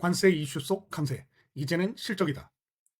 관세 이슈 속 감세. 이제는 실적이다.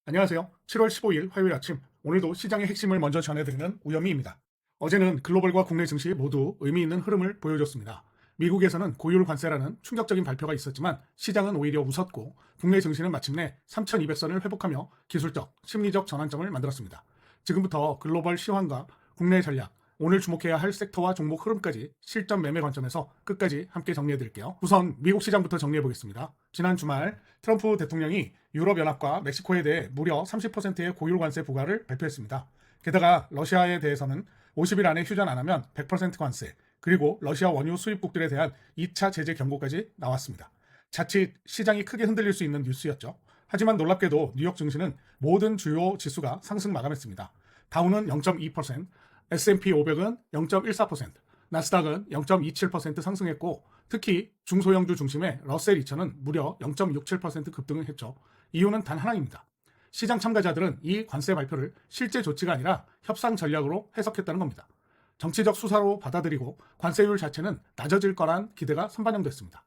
안녕하세요. 7월 15일 화요일 아침 오늘도 시장의 핵심을 먼저 전해드리는 우현미입니다. 어제는 글로벌과 국내 증시 모두 의미 있는 흐름을 보여줬습니다. 미국에서는 고율 관세라는 충격적인 발표가 있었지만 시장은 오히려 웃었고 국내 증시는 마침내 3,200선을 회복하며 기술적, 심리적 전환점을 만들었습니다. 지금부터 글로벌 시황과 국내 전략, 오늘 주목해야 할 섹터와 종목 흐름까지 실전 매매 관점에서 끝까지 함께 정리해 드릴게요. 우선 미국 시장부터 정리해 보겠습니다. 지난 주말 트럼프 대통령이 유럽연합과 멕시코에 대해 무려 30%의 고율 관세 부과를 발표했습니다. 게다가 러시아에 대해서는 50일 안에 휴전 안 하면 100% 관세, 그리고 러시아 원유 수입국들에 대한 2차 제재 경고까지 나왔습니다. 자칫 시장이 크게 흔들릴 수 있는 뉴스였죠. 하지만 놀랍게도 뉴욕 증시는 모든 주요 지수가 상승 마감했습니다. 다우는 0.2%, S&P 500은 0.14%, 나스닥은 0.27% 상승했고 특히 중소형주 중심의 러셀 2000은 무려 0.67% 급등을 했죠. 이유는 단 하나입니다. 시장 참가자들은 이 관세 발표를 실제 조치가 아니라 협상 전략으로 해석했다는 겁니다. 정치적 수사로 받아들이고 관세율 자체는 낮아질 거란 기대가 선반영됐습니다.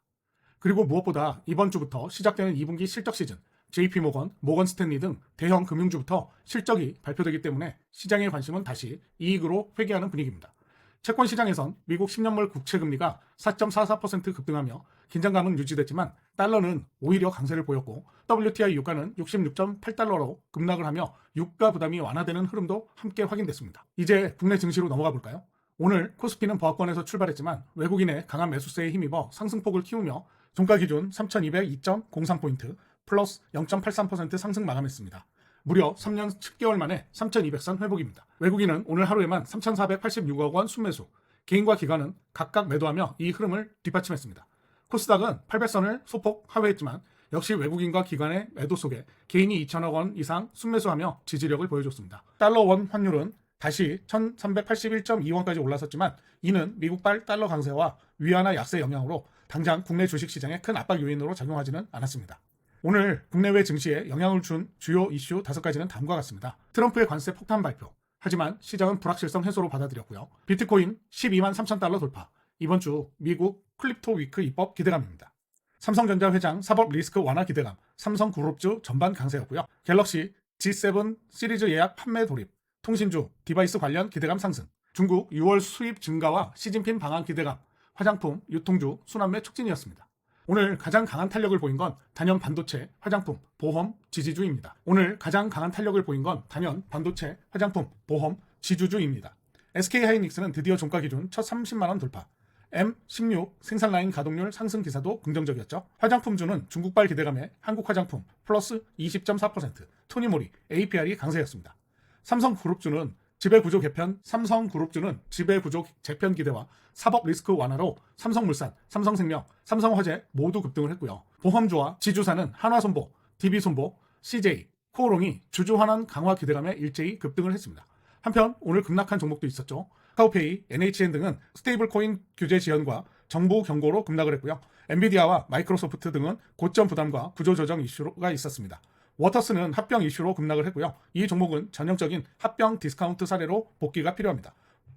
그리고 무엇보다 이번 주부터 시작되는 2분기 실적 시즌, JP모건, 모건 스탠리 등 대형 금융주부터 실적이 발표되기 때문에 시장의 관심은 다시 이익으로 회귀하는 분위기입니다. 채권 시장에선 미국 10년물 국채 금리가 4.44% 급등하며 긴장감은 유지됐지만 달러는 오히려 강세를 보였고 WTI 유가는 66.8달러로 급락을 하며 유가 부담이 완화되는 흐름도 함께 확인됐습니다. 이제 국내 증시로 넘어가 볼까요? 오늘 코스피는 보합권에서 출발했지만 외국인의 강한 매수세에 힘입어 상승폭을 키우며 종가 기준 3202.03포인트 플러스 0.83% 상승 마감했습니다. 무려 3년 7개월 만에 3,200선 회복입니다. 외국인은 오늘 하루에만 3,486억 원 순매수, 개인과 기관은 각각 매도하며 이 흐름을 뒷받침했습니다. 코스닥은 800선을 소폭 하회했지만 역시 외국인과 기관의 매도 속에 개인이 2천억 원 이상 순매수하며 지지력을 보여줬습니다. 달러 원 환율은 다시 1381.2원까지 올랐었지만 이는 미국발 달러 강세와 위안화 약세 영향으로 당장 국내 주식시장에 큰 압박 요인으로 작용하지는 않았습니다. 오늘 국내외 증시에 영향을 준 주요 이슈 다섯 가지는 다음과 같습니다. 트럼프의 관세 폭탄 발표. 하지만 시장은 불확실성 해소로 받아들였고요. 비트코인 12만 3천 달러 돌파. 이번 주 미국 클립토 위크 입법 기대감입니다. 삼성전자 회장 사법 리스크 완화 기대감. 삼성 그룹주 전반 강세였고요. 갤럭시 G7 시리즈 예약 판매 돌입. 통신주 디바이스 관련 기대감 상승. 중국 6월 수입 증가와 시진핑 방한 기대감. 화장품, 유통주, 순환매 촉진이었습니다. 오늘 가장 강한 탄력을 보인 건 단연 반도체, 화장품, 보험, 지지주입니다. 오늘 가장 강한 탄력을 보인 건 단연 반도체, 화장품, 보험, 지주주입니다. SK하이닉스는 드디어 종가 기준 첫 30만 원 돌파. M16 생산 라인 가동률 상승 기사도 긍정적이었죠. 화장품주는 중국발 기대감에 한국 화장품 플러스 20.4%, 토니모리, APR이 강세였습니다. 삼성그룹주는 지배구조 개편, 삼성그룹주는 지배구조 재편 기대와 사법 리스크 완화로 삼성물산, 삼성생명, 삼성화재 모두 급등을 했고요. 보험주와 지주사는 한화손보, DB손보, CJ, 코오롱이 주주 환원 강화 기대감에 일제히 급등을 했습니다. 한편 오늘 급락한 종목도 있었죠. 카우페이, NHN 등은 스테이블 코인 규제 지연과 정부 경고로 급락을 했고요. 엔비디아와 마이크로소프트 등은 고점 부담과 구조 조정 이슈가 있었습니다. 워터스는 합병 이슈로 급락을 했고요. 이 종목은 전형적인 합병 디스카운트 사례로 복귀가 필요합니다.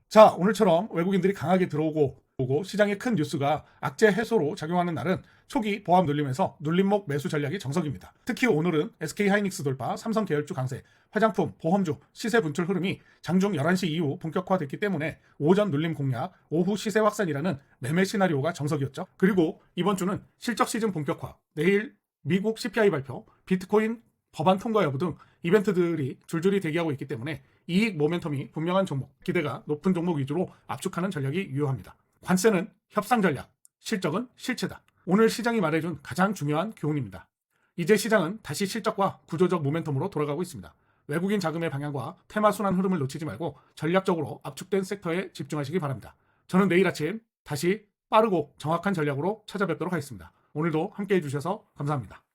자, 오늘처럼 외국인들이 강하게 들어오고 오고 시장의 큰 뉴스가 악재 해소로 작용하는 날은 초기 보합 눌림에서 눌림목 매수 전략이 정석입니다. 특히 오늘은 SK 하이닉스 돌파, 삼성 계열주 강세, 화장품, 보험주, 시세 분출 흐름이 장중 11시 이후 본격화됐기 때문에 오전 눌림 공략, 오후 시세 확산이라는 매매 시나리오가 정석이었죠. 그리고 이번 주는 실적 시즌 본격화, 내일 미국 CPI 발표, 비트코인 법안 통과 여부 등 이벤트들이 줄줄이 대기하고 있기 때문에 이익 모멘텀이 분명한 종목, 기대가 높은 종목 위주로 압축하는 전략이 유효합니다. 관세는 협상 전략, 실적은 실체다. 오늘 시장이 말해준 가장 중요한 교훈입니다. 이제 시장은 다시 실적과 구조적 모멘텀으로 돌아가고 있습니다. 외국인 자금의 방향과 테마 순환 흐름을 놓치지 말고 전략적으로 압축된 섹터에 집중하시기 바랍니다. 저는 내일 아침 다시 빠르고 정확한 전략으로 찾아뵙도록 하겠습니다. 오늘도 함께 해주셔서 감사합니다.